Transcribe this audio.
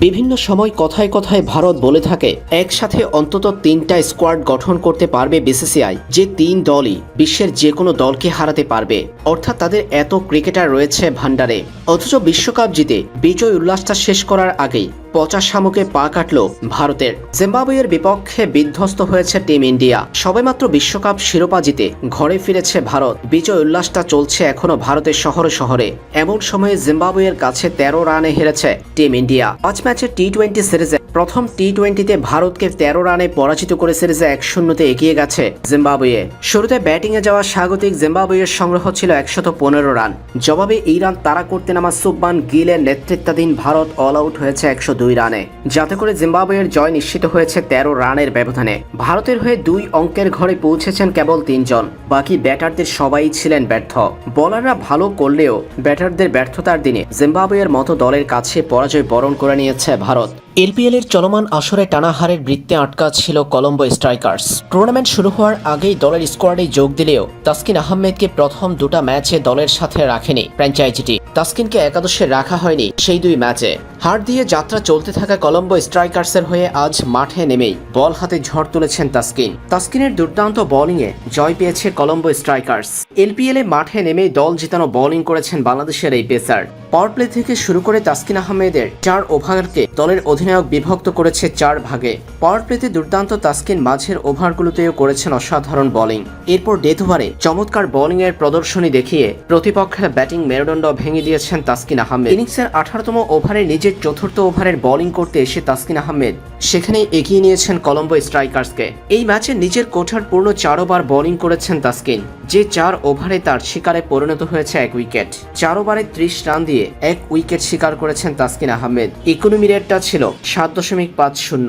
বিভিন্ন সময় কথায় কথায় ভারত বলে থাকে, একসাথে অন্তত তিনটা স্কোয়াড গঠন করতে পারবে বিসিসিআই, যে তিন দলই বিশ্বের যে কোনো দলকে হারাতে পারবে। অর্থাৎ তাদের এত ক্রিকেটার রয়েছে ভান্ডারে অথচ বিশ্বকাপ জিতে বিজয় উল্লাসটা শেষ করার আগেই পচা শামুকে পা কাটল ভারতের। জিম্বাবুয়ের বিপক্ষে বিধ্বস্ত হয়েছে টিম ইন্ডিয়া। সবেমাত্র বিশ্বকাপ শিরোপা জিতে ঘরে ফিরেছে ভারত। বিজয় উল্লাসটা চলছে এখনও ভারতের শহরে শহরে। এমন সময়ে জিম্বাবুয়ের কাছে তেরো রানে হেরেছে টিম ইন্ডিয়া। পাঁচ ম্যাচের টি টোয়েন্টি সিরিজে প্রথম টি টোয়েন্টিতে ভারতকে তেরো রানে পরাজিত করে সিরিজে এক শূন্যতে এগিয়ে গেছে জিম্বাবুয়ে। শুরুতে ব্যাটিংয়ে যাওয়া স্বাগতিক জিম্বাবুয়ের সংগ্রহ ছিল একশত পনেরো রান। জবাবে এই রান তাড়া করতে নামা সুব্বান গিলের নেতৃত্বাধীন ভারত অল আউট হয়েছে একশো দুই রানে। যাতে করে জিম্বাবুয়ের জয় নিশ্চিত হয়েছে তেরো রানের ব্যবধানে। ভারতের হয়ে দুই অঙ্কের ঘরে পৌঁছেছেন কেবল তিনজন। বাকি ব্যাটারদের সবাই ছিলেন ব্যর্থ। বোলাররা ভালো করলেও ব্যাটারদের ব্যর্থতার দিনে জিম্বাবুয়ের মতো দলের কাছে পরাজয় বরণ করে নিয়েছে ভারত। এলপিএল এর চলমান আসরে টানা হারের বৃত্তে আটকা ছিল কলম্বো স্ট্রাইকার্স। টুর্নামেন্ট শুরু হওয়ার আগেই দলের স্কোয়াডে যোগ দিলেও তাসকিন আহমেদকে প্রথম দুটা ম্যাচে দলের সাথে রাখেনি ফ্র্যাঞ্চাইজিটি। তাসকিনকে একাদশে রাখা হয়নি সেই দুই ম্যাচে। হার দিয়ে যাত্রা চলতে থাকা কলম্বো স্ট্রাইকার্সের হয়ে আজ মাঠে নেমেই বল হাতে ঝড় তুলেছেন তাসকিন। তাসকিনের দুর্দান্ত বোলিংয়ে জয় পেয়েছে কলম্বো স্ট্রাইকার্স। এলপিএল এ মাঠে নেমেই দল জিতানো বোলিং করেছেন বাংলাদেশের এই পেসার। পাওয়ার প্লে থেকে শুরু করে তাসকিন আহমেদের চার ওভারকে দলের অধিনায়ক বিভক্ত করেছে চার ভাগে। পাওয়ার প্লেতে দুর্দান্ত তাসকিন মাঝের ওভারগুলোতেও করেছেন অসাধারণ বোলিং। এরপর ডেথ ওভারে চমৎকার বোলিং এর প্রদর্শনী দেখিয়ে প্রতিপক্ষের ব্যাটিং মেরুদণ্ড ভেঙে দিয়েছেন তাসকিন আহমেদ। ইনিংসের আঠারোতম ওভারে নিজের চতুর্থ ওভারের বোলিং করতে এসে তাসকিন আহমেদ সেখানেই এগিয়ে নিয়েছেন কলম্বো স্ট্রাইকার্সকে। এই ম্যাচে নিজের কোঠার পূর্ণ চারোবার বোলিং করেছেন তাসকিন। যে চার ওভারে তার শিকারে পরিণত হয়েছে এক উইকেট। চার ওভারে ত্রিশ রান দিয়ে এক উইকেট শিকার করেছেন তাসকিন আহমেদ। ইকোনমি রেটটা ছিল সাত দশমিক পাঁচ শূন্য।